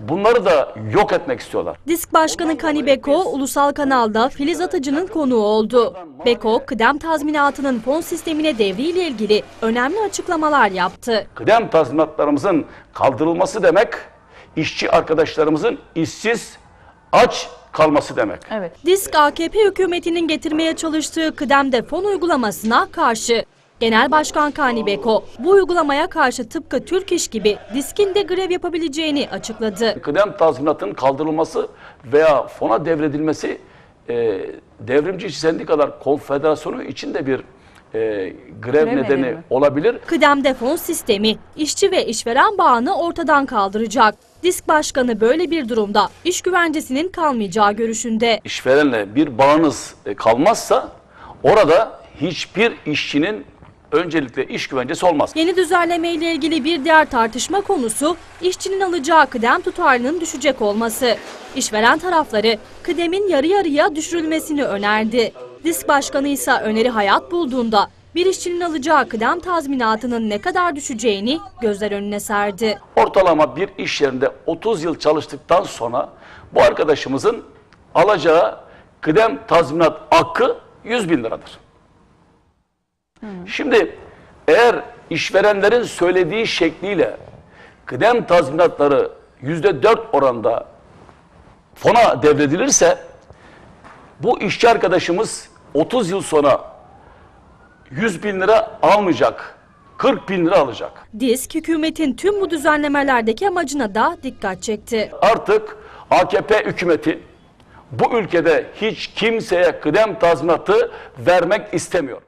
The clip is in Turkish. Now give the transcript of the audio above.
Bunları da yok etmek istiyorlar. Disk Başkanı Kani Beko, ulusal kanalda Filiz Atıcı'nın konuğu oldu. Beko, kıdem tazminatının fon sistemine devriyle ilgili önemli açıklamalar yaptı. Kıdem tazminatlarımızın kaldırılması demek, işçi arkadaşlarımızın işsiz, aç kalması demek. Evet. Disk, AKP hükümetinin getirmeye çalıştığı kıdemde fon uygulamasına karşı. Genel Başkan Kani Beko, bu uygulamaya karşı tıpkı Türk İş gibi Disk'in de grev yapabileceğini açıkladı. Kıdem tazminatının kaldırılması veya fona devredilmesi e, Devrimci İşçi Sendikalar Konfederasyonu için de bir e, grev, nedeni nedeni mi? olabilir. Kıdemde fon sistemi işçi ve işveren bağını ortadan kaldıracak. Disk Başkanı böyle bir durumda iş güvencesinin kalmayacağı görüşünde. İşverenle bir bağınız e, kalmazsa orada hiçbir işçinin öncelikle iş güvencesi olmaz. Yeni düzenleme ile ilgili bir diğer tartışma konusu işçinin alacağı kıdem tutarının düşecek olması. İşveren tarafları kıdemin yarı yarıya düşürülmesini önerdi. Disk Başkanı ise öneri hayat bulduğunda bir işçinin alacağı kıdem tazminatının ne kadar düşeceğini gözler önüne serdi. Ortalama bir iş yerinde 30 yıl çalıştıktan sonra bu arkadaşımızın alacağı kıdem tazminat hakkı 100 bin liradır. Şimdi eğer işverenlerin söylediği şekliyle kıdem tazminatları yüzde dört oranda fona devredilirse bu işçi arkadaşımız 30 yıl sonra 100 bin lira almayacak, 40 bin lira alacak. Disk hükümetin tüm bu düzenlemelerdeki amacına da dikkat çekti. Artık AKP hükümeti bu ülkede hiç kimseye kıdem tazminatı vermek istemiyor.